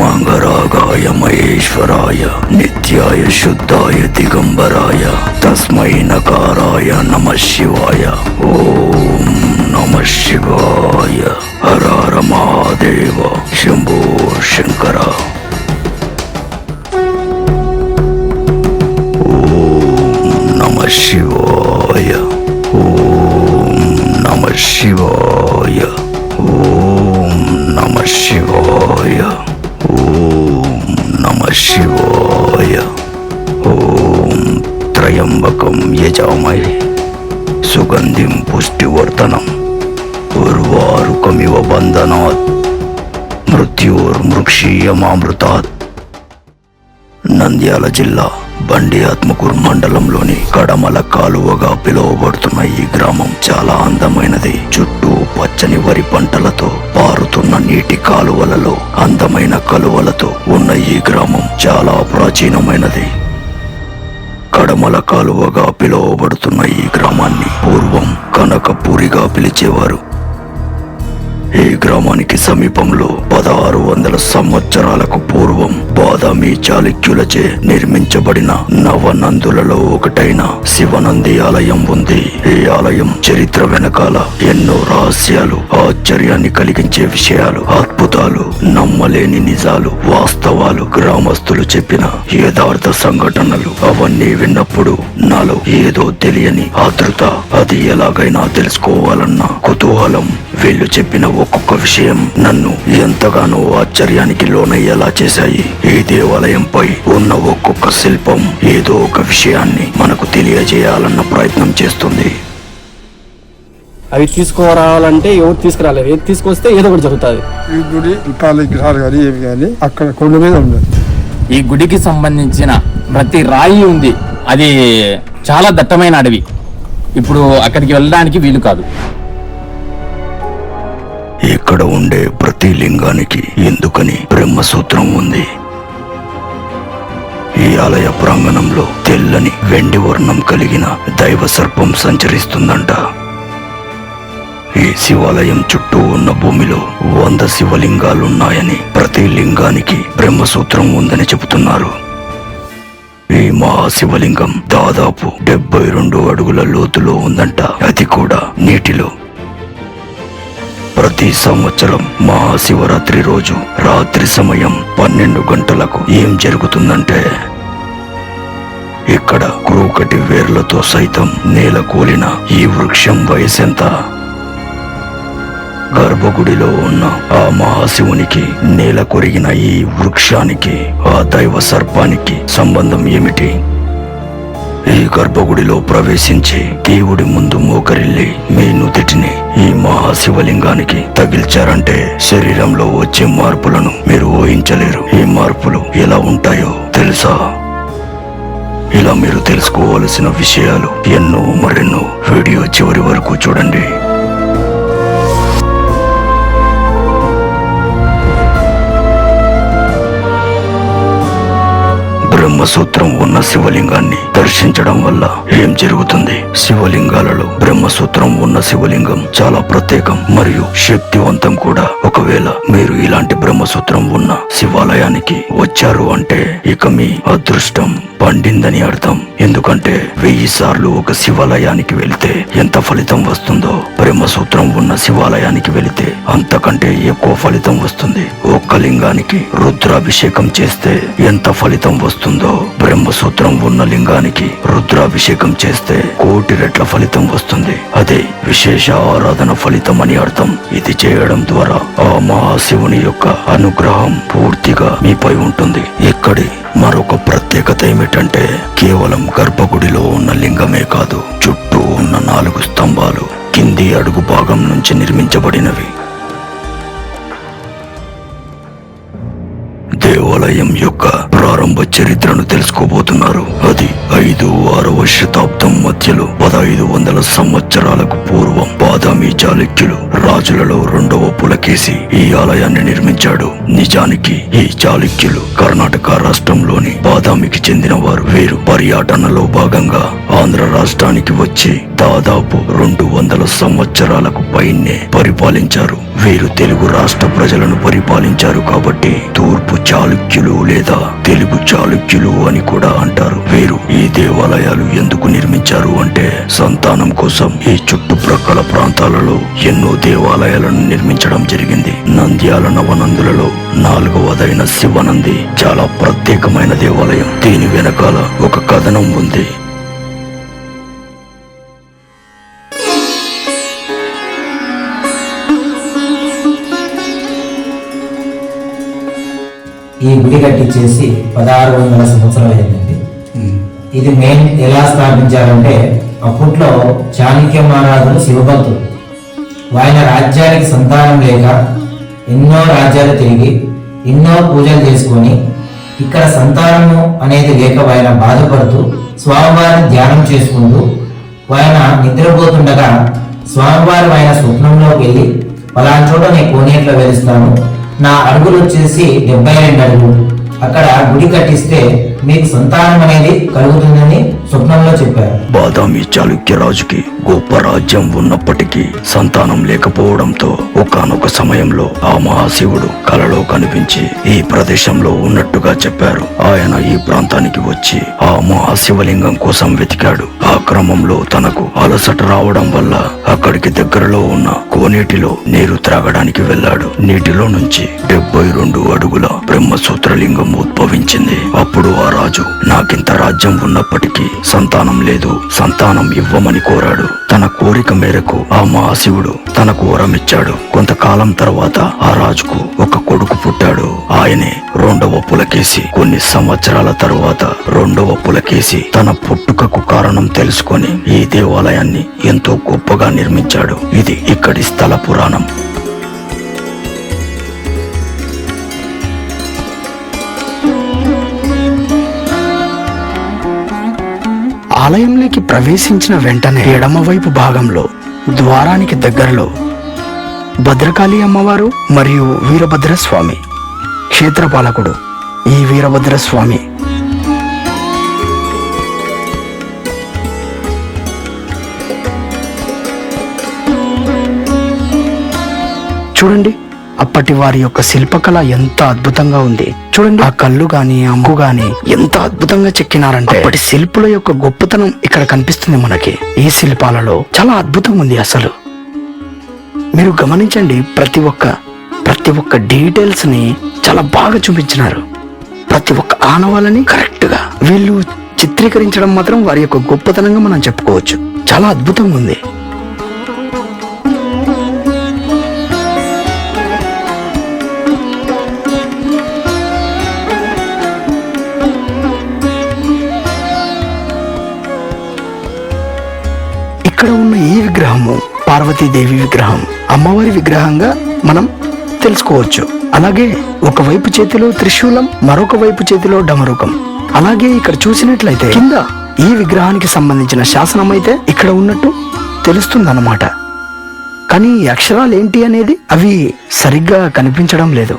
மங்கராகாய மகேஸ்வராய நித்யாய சுத்தாய திகம்பராய தஸ்மை நகாராய நம சிவாய ஓம் நம சிவாய ஹர ஹர மகாதேவ शंभो शंकरा। ओम नमः शिवाय। ओम नमः शिवाय। త్రయంబకం సుగంధిం పుష్టివర్ధనం ఉర్వారుకమివ బంధనాత్. మృత్యోర్మృక్షీయమామృతాత్ నంద్యాల జిల్లా బండి ఆత్మకూరు మండలంలోని కడమల కాలువగా పిలువబడుతున్న ఈ గ్రామం చాలా అందమైనది. చుట్టూ పచ్చని వరి పంటలతో పారుతున్న నీటి కాలువలలో అందమైన కలువలతో ఉన్న ఈ గ్రామం చాలా ప్రాచీనమైనది. కడమల కాలువగా పిలువబడుతున్న ఈ గ్రామాన్ని పూర్వం కనకపురిగా పిలిచేవారు. ఈ గ్రామానికి సమీపంలో పదహారు వందల సంవత్సరాలకు పూర్వం బాదామి చాళుక్యులచే నిర్మించబడిన నవనందులలో ఒకటైన శివనంది ఆలయం ఉంది. ఈ ఆలయం చరిత్ర వెనకాల ఎన్నో రహస్యాలు ఆశ్చర్యాన్ని కలిగించే విషయాలు అద్భుతాలు నమ్మలేని నిజాలు వాస్తవాలు గ్రామస్తులు చెప్పిన యథార్థ సంఘటనలు. అవన్నీ విన్నప్పుడు నాలో ఏదో తెలియని ఆతృత. అది ఎలాగైనా తెలుసుకోవాలన్న కుతూహలం వీళ్ళు చెప్పిన ఒక్కొక్క విషయం నన్ను ఎంతగానో ఆశ్చర్యానికి లోనయ్యేలా చేశాయి. ఈ దేవాలయంపై ఉన్న ఒక్కొక్క శిల్పం ఏదో ఒక విషయాన్ని మనకు తెలియజేయాలన్న ప్రయత్నం చేస్తుంది. అవి తీసుకురావాలంటే ఎవరు తీసుకురాలేరు? ఏది తీసుకొస్తే ఏదో ఒకటి జరుగుతుంది. ఈ గుడి విగ్రహాలు కానీ ఏవి కానీ అక్కడ కొండ మీద ఉన్నాయి ఈ గుడికి సంబంధించిన ప్రతి రాయి ఉంది. అది చాలా దట్టమైన అడవి. ఇప్పుడు అక్కడికి వెళ్ళడానికి వీలు కాదు. ఇక్కడ ఉండే ప్రతి లింగానికి ఎందుకని బ్రహ్మసూత్రం ఉంది. ఈ ఆలయ ప్రాంగణంలో తెల్లని వెండి వర్ణం కలిగిన దైవ సర్పం సంచరిస్తుందంట. ఈ శివాలయం చుట్టూ ఉన్న భూమిలో వంద శివలింగాలున్నాయని ప్రతి లింగానికి బ్రహ్మసూత్రం ఉందని చెబుతున్నారు. ఈ మహాశివలింగం దాదాపు డెబ్బై రెండు అడుగుల లోతులో ఉందంట. అది కూడా నీటిలో. ప్రతి సంవత్సరం మహాశివరాత్రి రోజు రాత్రి సమయం పన్నెండు గంటలకు ఏం జరుగుతుందంటే ఇక్కడ క్రూకటి వేర్లతో సైతం నేల కూలిన ఈ వృక్షం వయసెంత గర్భగుడిలో ఉన్న ఆ మహాశివునికి నేల కొరిగిన ఈ వృక్షానికి ఆ దైవ సర్పానికి సంబంధం ఏమిటి? ఈ గర్భగుడిలో ప్రవేశించి దేవుడి ముందు మోకరిల్లి మీ నుదిటిని ఈ మహాశివలింగానికి తగిల్చారంటే శరీరంలో వచ్చే మార్పులను మీరు ఊహించలేరు. ఈ మార్పులు ఎలా ఉంటాయో తెలుసా? ఇలా మీరు తెలుసుకోవలసిన విషయాలు ఎన్నో మరెన్నో వీడియో చివరి వరకు చూడండి. బ్రహ్మసూత్రం ఉన్న శివలింగాన్ని దర్శించడం వల్ల ఏం జరుగుతుంది? శివలింగాలలో బ్రహ్మసూత్రం ఉన్న శివలింగం చాలా ప్రత్యేకం మరియు శక్తివంతం కూడా. ఒకవేళ మీరు ఇలాంటి బ్రహ్మసూత్రం ఉన్న శివాలయానికి వచ్చారు అంటే ఇక మీ అదృష్టం. పండిందని అర్థం. ఎందుకంటే వెయ్యి సార్లు ఒక శివాలయానికి వెళితే ఎంత ఫలితం వస్తుందో? బ్రహ్మసూత్రం ఉన్న శివాలయానికి వెళితే అంతకంటే ఎక్కువ ఫలితం వస్తుంది. ఒక్క లింగానికి రుద్రాభిషేకం చేస్తే ఎంత ఫలితం వస్తుందో? బ్రహ్మసూత్రం ఉన్న లింగానికి రుద్రాభిషేకం చేస్తే కోటి రెట్ల ఫలితం వస్తుంది. అదే విశేష ఆరాధన ఫలితం అని అర్థం. ఇది చేయడం ద్వారా ఆ మహాశివుని యొక్క అనుగ్రహం పూర్తిగా మీపై ఉంటుంది. ఇక్కడి మరొక ప్రత్యేకత ఏమిటి? ఏమిటంటే కేవలం గర్భగుడిలో ఉన్న లింగమే కాదు చుట్టూ ఉన్న నాలుగు స్తంభాలు కింది అడుగు భాగం నుంచి నిర్మించబడినవి. దేవాలయం యొక్క ప్రారంభ చరిత్రను తెలుసుకోబోతున్నారు. అది ఐదు ఆరవ శతాబ్దం మధ్యలో పదహైదు వందల సంవత్సరాలకు పూర్వం బాదామి చాళుక్యులు రాజులలో రెండవ పులకేసి ఈ ఆలయాన్ని నిర్మించాడు. నిజానికి ఈ చాళుక్యులు కర్ణాటక రాష్ట్రంలోని బాదామికి చెందినవారు వీరు. పర్యటనలో భాగంగా ఆంధ్ర రాష్ట్రానికి వచ్చి దాదాపు రెండు వందల సంవత్సరాలకు పైనే పరిపాలించారు. వీరు తెలుగు రాష్ట్ర ప్రజలను పరిపాలించారు కాబట్టి తూర్పు చాళుక్యులు లేదా తెలుగు చాళుక్యులు అని కూడా అంటారు. వీరు ఈ దేవాలయాలు ఎందుకు నిర్మించారు అంటే సంతానం కోసం ఈ చుట్టుప్రక్కల ప్రాంతాలలో ఎన్నో దేవాలయాలను నిర్మించడం జరిగింది. నంద్యాల నవనందులలో నాలుగవదైన శివనంది చాలా ప్రత్యేకమైన దేవాలయం. దీని వెనకాల ఒక కథనం ఉంది. ఈ గుడి కట్టించేసి పదహారు వందల సంవత్సరాలు అయిందండి. ఇది మెయిన్ ఎలా స్థాపించారంటే అప్పట్లో చాణక్య మహారాజులు శివభక్తుడు ఆయన రాజ్యానికి సంతానం లేక ఎన్నో రాజ్యాలు తిరిగి ఎన్నో పూజలు చేసుకొని ఇక్కడ సంతానము అనేది లేక ఆయన బాధపడుతూ స్వామివారిని ధ్యానం చేసుకుంటూ ఆయన నిద్రపోతుండగా స్వామివారు ఆయన స్వప్నంలోకి వెళ్ళి పలానా చోట నేను కోనేట్లో వెలుస్తాను నా అడుగులు వచ్చేసి డెబ్బై రెండు అడుగులు. అక్కడ గుడి కట్టిస్తే మీకు సంతానం అనేది కలుగుతుందని స్వప్నంలో చెప్పారు. బాదామి చాళుక్య రాజుకి గొప్ప రాజ్యం ఉన్నప్పటికీ సంతానం లేకపోవడంతో ఒకానొక సమయంలో ఆ మహాశివుడు కలలో కనిపించి ఈ ప్రదేశంలో ఉన్నట్టుగా చెప్పారు. ఆయన ఈ ప్రాంతానికి వచ్చి ఆ మహాశివలింగం కోసం వెతికాడు. ఆ క్రమంలో తనకు అలసట రావడం వల్ల అక్కడికి దగ్గరలో ఉన్న కోనేటిలో నీరు త్రాగడానికి వెళ్ళాడు. నీటిలో నుంచి డెబ్బై రెండు అడుగుల బ్రహ్మసూత్రలింగం ఉద్భవించింది. అప్పుడు ఆ రాజు. నాకింత రాజ్యం ఉన్నప్పటికీ సంతానం లేదు. సంతానం ఇవ్వమని కోరాడు. తన కోరిక మేరకు ఆ మహాశివుడు తనకు వరమిచ్చాడు. కొంతకాలం తర్వాత ఆ రాజుకు ఒక కొడుకు పుట్టాడు. ఆయనే రెండవ పులకేసి కొన్ని సంవత్సరాల తరువాత రెండవ పులకేసి తన పుట్టుకకు కారణం తెలుసుకొని ఈ దేవాలయాన్ని ఎంతో గొప్పగా నిర్మించాడు. ఇది ఇక్కడి స్థల పురాణం. ఆలయంలోకి ప్రవేశించిన వెంటనే ఎడమవైపు భాగంలో ద్వారానికి దగ్గరలో భద్రకాళి అమ్మవారు మరియు వీరభద్రస్వామి క్షేత్రపాలకుడు ఈ వీరభద్రస్వామి అప్పటి వారి యొక్క శిల్పకళ ఎంత అద్భుతంగా ఉంది. చూడండి ఆ కళ్ళు గాని ఆ ముగ్గు గాని ఎంత అద్భుతంగా చెక్కినారంటే అప్పటి శిల్పుల యొక్క గొప్పతనం ఇక్కడ కనిపిస్తుంది మనకి. ఈ శిల్పాలలో చాలా అద్భుతం ఉంది అసలు. మీరు గమనించండి ప్రతి ఒక్క ప్రతి ఒక్క డీటెయిల్స్ని చాలా బాగా చూపించినారు. ప్రతి ఒక్క ఆనవాళ్ళని కరెక్ట్గా. వీళ్ళు చిత్రీకరించడం మాత్రం వారి యొక్క గొప్పతనంగా మనం చెప్పుకోవచ్చు. చాలా అద్భుతంగా ఉంది. ఈ విగ్రహము పార్వతీదేవి విగ్రహం. అమ్మవారి విగ్రహంగా మనం తెలుసుకోవచ్చు. అలాగే ఒకవైపు చేతిలో త్రిశూలం మరొక వైపు చేతిలో డమరుకం. అలాగే ఇక్కడ చూసినట్లయితే కింద ఈ విగ్రహానికి సంబంధించిన శాసనం అయితే ఇక్కడ ఉన్నట్టు తెలుస్తుందన్నమాట. కానీ అక్షరాలు ఏంటి అనేది అవి సరిగ్గా కనిపించడం లేదు.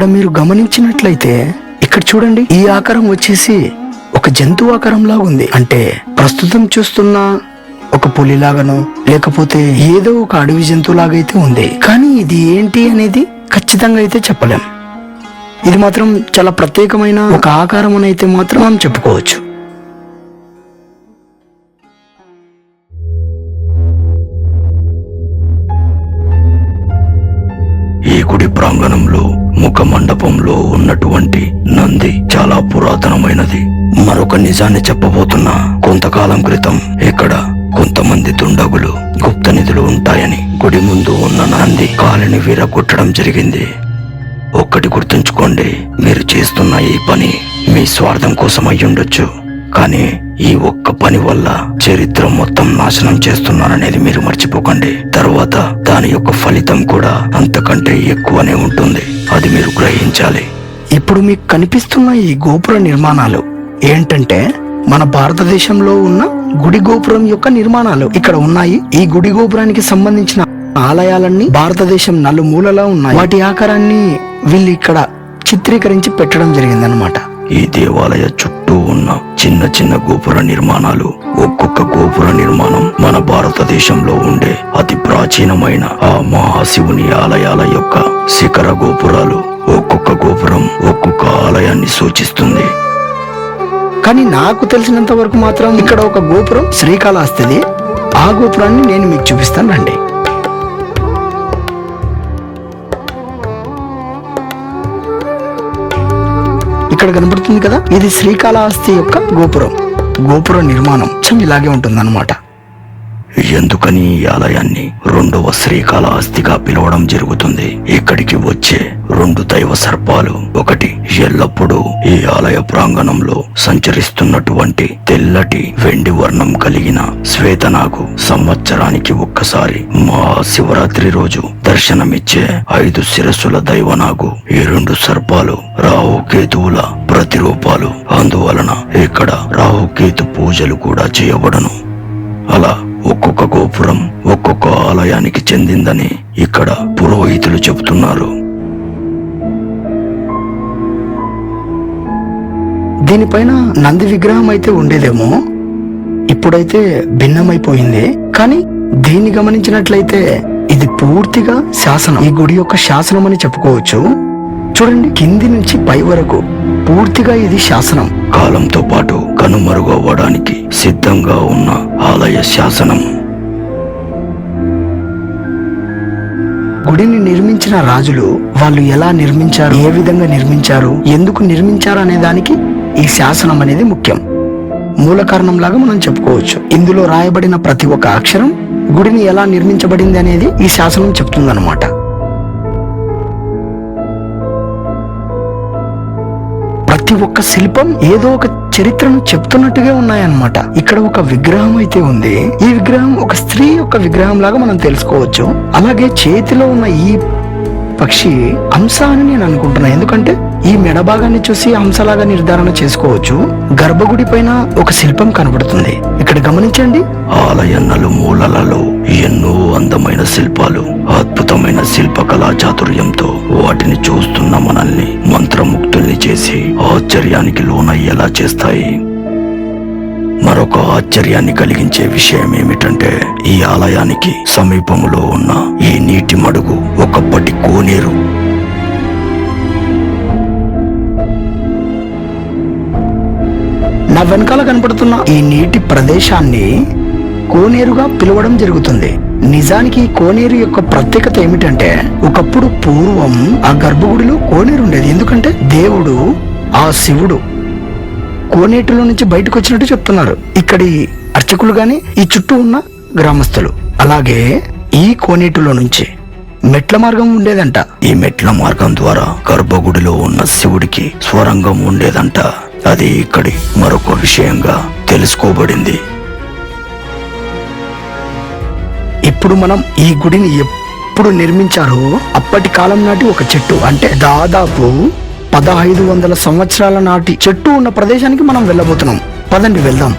ఇక్కడ మీరు గమనించినట్లయితే ఇక్కడ చూడండి ఈ ఆకారం వచ్చేసి ఒక జంతువు ఆకారంలా ఉంది. అంటే ప్రస్తుతం చూస్తున్న ఒక పులిలాగాను లేకపోతే ఏదో ఒక అడవి జంతువులాగైతే ఉంది. కానీ ఇది ఏంటి అనేది ఖచ్చితంగా అయితే చెప్పలేం. ఇది మాత్రం చాలా ప్రత్యేకమైన ఒక ఆకారం అని అయితే మాత్రం మనం చెప్పుకోవచ్చు. ఈ ప్రాంగణంలో ముఖ మండపంలో ఉన్నటువంటి నంది చాలా పురాతనమైనది. మరొక నిజాన్ని చెప్పబోతున్నా కొంతకాలం క్రితం ఇక్కడ కొంతమంది దుండగులు గుప్త నిధులు ఉంటాయని గుడి ముందు ఉన్న నంది కాలిని విరగొట్టడం జరిగింది. ఒక్కటి గుర్తుంచుకోండి మీరు చేస్తున్న ఈ పని మీ స్వార్థం కోసం అయ్యుండొచ్చు. కానీ ఈ ఒక్క పని వల్ల చరిత్ర మొత్తం నాశనం చేస్తున్నారనేది మీరు మర్చిపోకండి. తర్వాత దాని యొక్క ఫలితం కూడా అంతకంటే ఎక్కువనే ఉంటుంది. అది మీరు గ్రహించాలి. ఇప్పుడు మీకు కనిపిస్తున్న ఈ గోపుర నిర్మాణాలు ఏంటంటే మన భారతదేశంలో ఉన్న గుడి గోపురం యొక్క నిర్మాణాలు. ఇక్కడ ఉన్నాయి. ఈ గుడి గోపురానికి సంబంధించిన ఆలయాలన్నీ భారతదేశం నలుమూలలా ఉన్నాయి. వాటి ఆకారాన్ని వీళ్ళు ఇక్కడ చిత్రీకరించి పెట్టడం జరిగిందనమాట ఈ దేవాలయ చుట్టూ ఉన్న చిన్న చిన్న గోపుర నిర్మాణాలు. ఒక్కొక్క గోపుర నిర్మాణం మన భారతదేశంలో ఉండే అతి ప్రాచీనమైన ఆ మహాశివుని ఆలయాల యొక్క శిఖర గోపురాలు. ఒక్కొక్క గోపురం ఒక్కొక్క ఆలయాన్ని సూచిస్తుంది. కానీ నాకు తెలిసినంత వరకు మాత్రం ఇక్కడ ఒక గోపురం శ్రీకాళహస్తిది. ఆ గోపురాన్ని నేను మీకు చూపిస్తాను రండి. ఇక్కడ కనబడుతుంది కదా? ఇది శ్రీకాళహస్తి యొక్క గోపురం. గోపుర నిర్మాణం. చం ఇలాగే ఉంటుందన్నమాట. ఎందుకని ఈ ఆలయాన్ని రెండవ శ్రీకాళహస్తిగా పిలవడం జరుగుతుంది? ఇక్కడికి వచ్చే రెండు దైవ సర్పాలు ఒకటి ఎల్లప్పుడూ ఈ ఆలయ ప్రాంగణంలో సంచరిస్తున్నటువంటి తెల్లటి వెండి వర్ణం కలిగిన శ్వేతనాగు సంవత్సరానికి ఒక్కసారి మహాశివరాత్రి రోజు దర్శనమిచ్చే ఐదు శిరస్సుల దైవనాగు ఈ రెండు సర్పాలు రాహుకేతువుల ప్రతిరూపాలు. అందువలన ఇక్కడ రాహుకేతు పూజలు కూడా చేయబడను. అలా ఒక్కొక్క గోపురం ఒక్కొక్క ఆలయానికి చెందిందని ఇక్కడ పురోహితులు చెబుతున్నారు. దీనిపైన నంది విగ్రహం అయితే ఉండేదేమో. ఇప్పుడైతే భిన్నమైపోయింది. కానీ దీన్ని గమనించినట్లయితే ఇది పూర్తిగా శాసనం. ఈ గుడి యొక్క శాసనం అని చెప్పుకోవచ్చు. చూడండి కింది నుంచి పై వరకు. పూర్తిగా ఇది శాసనం. కాలంతో పాటు కనుమరుగవ్వడానికి సిద్ధంగా ఉన్న ఆలయ శాసనం. గుడిని నిర్మించిన రాజులు వాళ్ళు ఎలా నిర్మించారు ఏ విధంగా నిర్మించారు ఎందుకు నిర్మించారు అనే దానికి ఈ శాసనం అనేది ముఖ్యం. మూల కారణం లాగా మనం చెప్పుకోవచ్చు. ఇందులో రాయబడిన ప్రతి ఒక్క అక్షరం గుడిని ఎలా నిర్మించబడింది అనేది ఈ శాసనం చెప్తుందన్నమాట. ప్రతి ఒక్క శిల్పం ఏదో ఒక చరిత్రను చెప్తున్నట్టుగా ఉన్నాయన్నమాట. ఇక్కడ ఒక విగ్రహం అయితే ఉంది. ఈ విగ్రహం ఒక స్త్రీ యొక్క విగ్రహం లాగా మనం తెలుసుకోవచ్చు. అలాగే చేతిలో ఉన్న ఈ పక్షి హంస అని నేను అనుకుంటున్నాను ఎందుకంటే ఈ మెడ భాగాన్ని చూసి హంసలాగా నిర్ధారణ చేసుకోవచ్చు. గర్భగుడి పైన ఒక శిల్పం కనబడుతుంది. ఇక్కడ గమనించండి. ఆలయన్నలు మూలలలో ఎన్నో అందమైన శిల్పాలు. అద్భుతమైన శిల్పకళా చాతుర్యంతో వాటిని చూస్తున్న మనల్ని మంత్రముక్తుల్ని చేసి ఆశ్చర్యానికి లోనయ్యేలా చేస్తాయి. మరొక ఆశ్చర్యాన్ని కలిగించే విషయం ఏమిటంటే ఈ ఆలయానికి సమీపంలో ఉన్న ఈ నీటి మడుగు ఒకప్పటి కోనేరు. నా వెనకాల కనపడుతున్న ఈ నీటి ప్రదేశాన్ని కోనేరుగా పిలవడం జరుగుతుంది. నిజానికి కోనేరు యొక్క ప్రత్యేకత ఏమిటంటే ఒకప్పుడు పూర్వం ఆ గర్భగుడిలో కోనేరు ఉండేది. ఎందుకంటే దేవుడు ఆ శివుడు కోనేటిలో నుంచి బయటకు వచ్చినట్టు చెప్తున్నారు. ఇక్కడి అర్చకులు గాని ఈ చుట్టూ ఉన్న గ్రామస్తులు. అలాగే ఈ కోనేటిలో నుంచి మెట్ల మార్గం ఉండేదంట. ఈ మెట్ల మార్గం ద్వారా గర్భగుడిలో ఉన్న శివుడికి స్వరంగం ఉండేదంట. అది ఇక్కడి మరొక విషయంగా తెలుసుకోబడింది. ఇప్పుడు మనం ఈ గుడిని ఎప్పుడు నిర్మించారో అప్పటి కాలం నాటి ఒక చెట్టు. అంటే దాదాపు పదహైదు వందల సంవత్సరాల నాటి చెట్టు ఉన్న ప్రదేశానికి మనం వెళ్ళబోతున్నాం. పదండి వెళ్దాం.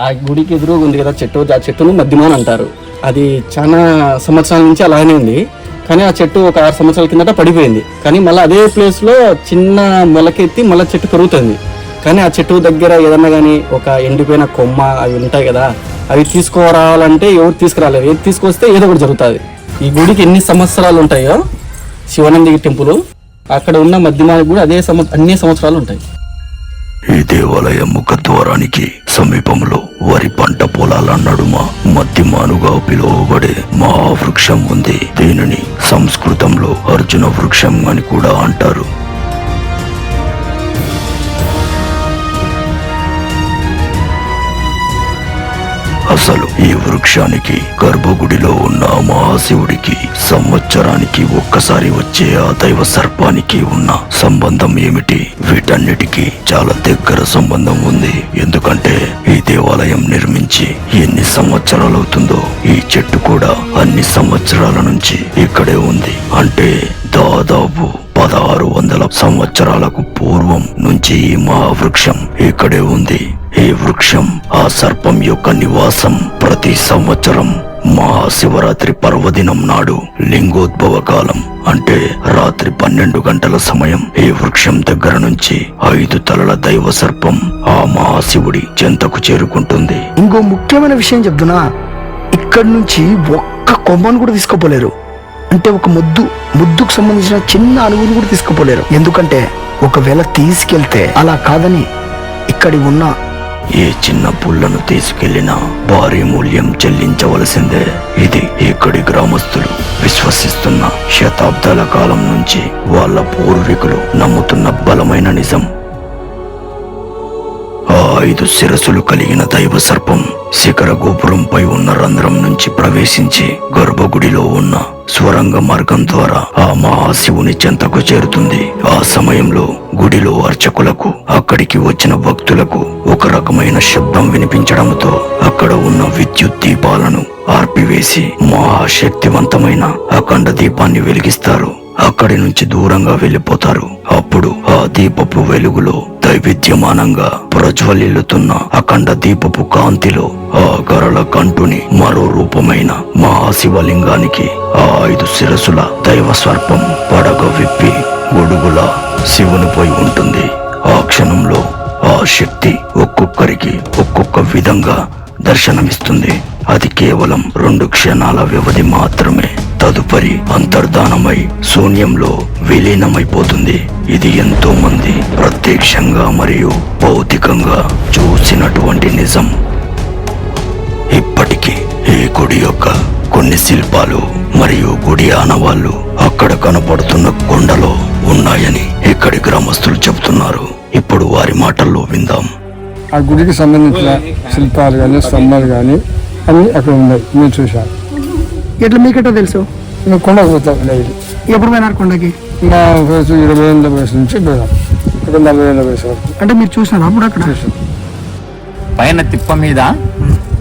ఆ గుడికి ఎదురుగా ఉంది కదా చెట్టు. ఆ చెట్టును మధ్యమాన్ అంటారు. అది చాలా సంవత్సరాల నుంచి అలానే ఉంది. కానీ ఆ చెట్టు ఒక ఆరు సంవత్సరాల కిందట పడిపోయింది. కానీ మళ్ళీ అదే ప్లేస్లో చిన్న మొలకెత్తి మళ్ళీ చెట్టు పెరుగుతుంది. కానీ ఆ చెట్టు దగ్గర ఏదన్నా కానీ ఒక ఎండిపోయిన కొమ్మ అవి ఉంటాయి కదా అవి తీసుకురావాలంటే ఎవరు తీసుకురాలేదు ఏది తీసుకొస్తే ఏదో ఒకటి జరుగుతుంది. ఈ గుడికి ఎన్ని సంవత్సరాలు ఉంటాయో? శివనంది టెంపుల్. అక్కడ ఉన్న మధ్యమానికి కూడా అదే సంవ అన్ని సంవత్సరాలు ఉంటాయి. ఈ దేవాలయ ముఖద్వారానికి సమీపంలో వరి పంట పొలాల నడుమ మధ్యమానుగా పిలువబడే మహావృక్షం ఉంది. దీనిని సంస్కృతంలో అర్జున వృక్షం అని కూడా అంటారు. అసలు ఈ వృక్షానికి గర్భగుడిలో ఉన్న మహాశివుడికి సంవత్సరానికి ఒక్కసారి వచ్చే ఆ దైవ సర్పానికి ఉన్న సంబంధం ఏమిటి? వీటన్నిటికీ చాలా దగ్గర సంబంధం ఉంది. ఎందుకంటే ఈ దేవాలయం నిర్మించి ఎన్ని సంవత్సరాలవుతుందో ఈ చెట్టు కూడా అన్ని సంవత్సరాల నుంచి ఇక్కడే ఉంది. అంటే దాదాపు పదహారు వందల సంవత్సరాలకు పూర్వం నుంచి ఈ మహావృక్షం ఇక్కడే ఉంది. ఈ వృక్షం ఆ సర్పం యొక్క నివాసం ప్రతి సంవత్సరం మహాశివరాత్రి పర్వదినం నాడు లింగోద్భవ కాలం. అంటే రాత్రి పన్నెండు గంటల సమయం ఈ వృక్షం దగ్గర నుంచి ఐదు తలల దైవ సర్పం ఆ మహాశివుడి చెంతకు చేరుకుంటుంది. ఇంకో ముఖ్యమైన విషయం చెప్తున్నా. ఇక్కడి నుంచి ఒక్క కొమ్మను కూడా తీసుకోపోలేరు. అంటే ఒక ముద్దు ముద్దుకు సంబంధించిన చిన్న అణువును కూడా తీసుకుపోలేరు. ఎందుకంటే ఒకవేళ తీసుకెళ్తే అలా కాదని ఇక్కడి ఉన్న ఏ చిన్న పుల్లను తీసుకెళ్ళినా భారీ మూల్యం చెల్లించవలసిందే. ఇది ఇక్కడి గ్రామస్తులు విశ్వసిస్తున్న శతాబ్దాల కాలం నుంచి వాళ్ళ పూర్వీకులు నమ్ముతున్న బలమైన నిజం. ఐదు శిరసులు కలిగిన దైవ సర్పం శిఖర గోపురంపై ఉన్న రంధ్రం నుంచి ప్రవేశించి గర్భగుడిలో ఉన్న స్వరంగ మార్గం ద్వారా ఆ మహాశివుని చెంతకు చేరుతుంది. ఆ సమయంలో గుడిలో అర్చకులకు అక్కడికి వచ్చిన భక్తులకు ఒక రకమైన శబ్దం వినిపించడంతో అక్కడ ఉన్న విద్యుత్ దీపాలను ఆర్పివేసి మహాశక్తివంతమైన అఖండ దీపాన్ని వెలిగిస్తారు. అక్కడి నుంచి దూరంగా వెళ్ళిపోతారు. అప్పుడు ఆ దీపపు వెలుగులో దైవిద్యమానంగా ప్రజ్వలిల్లుతున్న అఖండ దీపపు కాంతిలో ఆ గరళ కంటుని మరో రూపమైన మహాశివలింగానికి ఆ ఐదు శిరసుల దైవ సర్పం పడగ విప్పి గొడుగుల శివునిపై ఉంటుంది. ఆ క్షణంలో ఆ శక్తి ఒక్కొక్కరికి ఒక్కొక్క విధంగా దర్శనమిస్తుంది. అది కేవలం రెండు క్షణాల వ్యవధి మాత్రమే. తదుపరి అంతర్ధానమై శూన్యంలో విలీనమైపోతుంది. ఇది ఎంతో మంది ప్రత్యక్షంగా మరియు భౌతికంగా చూసినటువంటి నిజం. ఇప్పటికీ ఈ గుడి యొక్క కొన్ని శిల్పాలు మరియు గుడి ఆనవాళ్ళు అక్కడ కనపడుతున్న కొండలో ఉన్నాయని ఇక్కడి గ్రామస్తులు చెబుతున్నారు. ఇప్పుడు వారి మాటల్లో విందాం. ఆ గుడికి సంబంధించిన శిల్పాలు కానీ స్తంభాలు కానీ అన్ని అక్కడ ఉన్నాయి. నేను చూశాను ఎట్లా మీకెట్టో తెలుసు? ఇంకా కొండకు పోతాం డైలీ ఎప్పుడు పోయినారు కొండకి? వయసు ఇరవై ఏళ్ళ వయసు నుంచి పోయాం నలభై ఏళ్ళ వయసు వరకు. అంటే మీరు చూసినారు అప్పుడు అక్కడ? చూసాం పైన తిప్ప మీద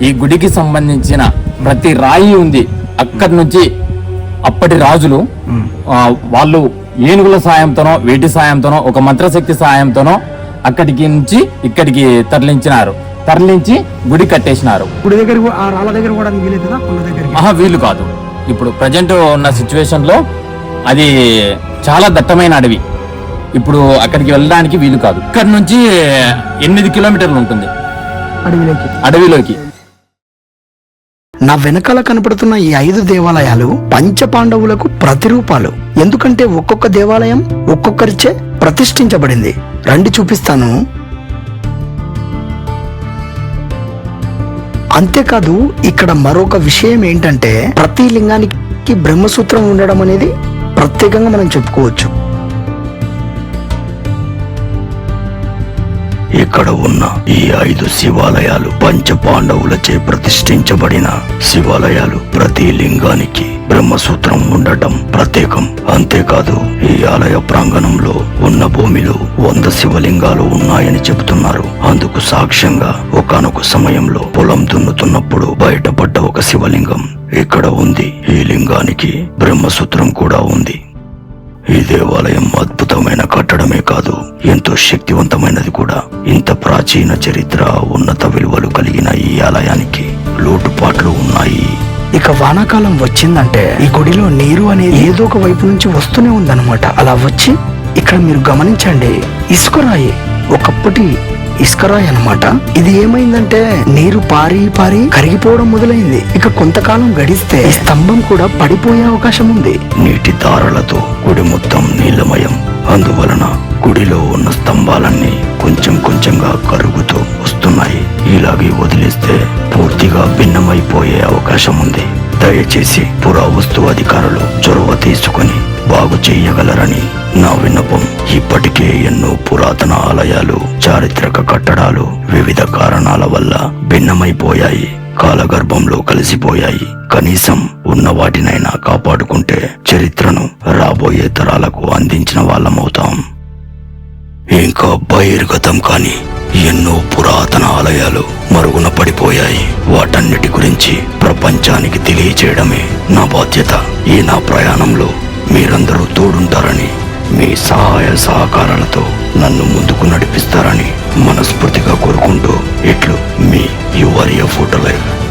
ఈ గుడికి సంబంధించిన ప్రతి రాయి ఉంది. అక్కడి నుంచి అప్పటి రాజులు ఆ, వాళ్ళు ఏనుగుల సాయంతోనో వేటి సాయంతోనో ఒక మంత్రశక్తి సాయంతోనో అక్కడికి నుంచి ఇక్కడికి తరలించినారు. తరలించి గుడి కట్టేసినారు. గుడి దగ్గర ఆ రాళ్ళ దగ్గర కూడా వీలేదా కొండ దగ్గరికి. మహా వీలు కాదు. ఇప్పుడు ప్రజెంట్ ఉన్న సిచ్యువేషన్లో అది చాలా దట్టమైన అడవి. ఇప్పుడు అక్కడికి వెళ్ళడానికి వీలు కాదు. ఇక్కడ నుంచి ఎనిమిది కిలోమీటర్లు ఉంటుంది. అడవిలోకి. అడవిలోకి. నా వెనకాల కనపడుతున్న ఈ ఐదు దేవాలయాలు పంచ పాండవులకు ప్రతిరూపాలు. ఎందుకంటే ఒక్కొక్క దేవాలయం ఒక్కొక్కరిచే ప్రతిష్ఠించబడింది. రండి చూపిస్తాను. అంతేకాదు ఇక్కడ మరొక విషయం ఏంటంటే ప్రతి లింగానికి బ్రహ్మసూత్రం ఉండడం అనేది ప్రత్యేకంగా మనం చెప్పుకోవచ్చు. ఇక్కడ ఉన్న ఈ ఐదు శివాలయాలు పంచ పాండవులచే ప్రతిష్ఠించబడిన శివాలయాలు ప్రతి లింగానికి బ్రహ్మసూత్రం ఉండటం ప్రత్యేకం. అంతేకాదు ఈ ఆలయ ప్రాంగణంలో ఉన్న భూమిలో వంద శివలింగాలు ఉన్నాయని చెబుతున్నారు. అందుకు సాక్ష్యంగా ఒకనొక సమయంలో పొలం దున్నుతున్నప్పుడు బయటపడ్డ ఒక శివలింగం ఇక్కడ ఉంది. ఈ లింగానికి బ్రహ్మసూత్రం కూడా ఉంది. ఈ దేవాలయం అద్భుతమైన కట్టడమే కాదు ఎంతో శక్తివంతమైనది కూడా. ఇంత ప్రాచీన చరిత్ర ఉన్నత విలువలు కలిగిన ఈ ఆలయానికి లోటుపాట్లు ఉన్నాయి. ఇక వానాకాలం వచ్చిందంటే ఈ గుడిలో నీరు అనేది ఏదో ఒక వైపు నుంచి వస్తూనే ఉందన్నమాట. అలా వచ్చి ఇక్కడ మీరు గమనించండి. ఇసుకరాయి ఒకప్పటి ఇసుకరాయి అనమాట ఇది ఏమైందంటే నీరు పారి పారి కరిగిపోవడం మొదలైంది. ఇక కొంతకాలం గడిస్తే ఈ స్తంభం కూడా పడిపోయే అవకాశం ఉంది. నీటి దారలతో గుడి మొత్తం నీలమయం. అందువలన గుడిలో ఉన్న స్తంభాలన్నీ కొంచెం కొంచెంగా కరుగుతూ వస్తున్నాయి. ఇలాగే వదిలేస్తే పూర్తిగా భిన్నమైపోయే అవకాశం ఉంది. దయచేసి పురావస్తు అధికారులు చొరవ తీసుకొని బాగు చేయగలరని నా విన్నపం. ఇప్పటికే ఎన్నో పురాతన ఆలయాలు చారిత్రక కట్టడాలు వివిధ కారణాల వల్ల భిన్నమైపోయాయి. కాలగర్భంలో కలిసిపోయాయి. కనీసం ఉన్న వాటినైనా కాపాడుకుంటే చరిత్రను రాబోయే తరాలకు అందించిన వాళ్ళమవుతాం. ఇంకా బహిర్గతం కాని ఎన్నో పురాతన ఆలయాలు మరుగున పడిపోయాయి. వాటన్నిటి గురించి ప్రపంచానికి తెలియచేయడమే నా బాధ్యత. ఈ నా ప్రయాణంలో మీరందరూ తోడుంటారని మీ సహాయ సహకారాలతో నన్ను ముందుకు నడిపిస్తారని మనస్ఫూర్తిగా కోరుకుంటూ ఇట్లు మీ యువర్ ఫోటో లైఫ్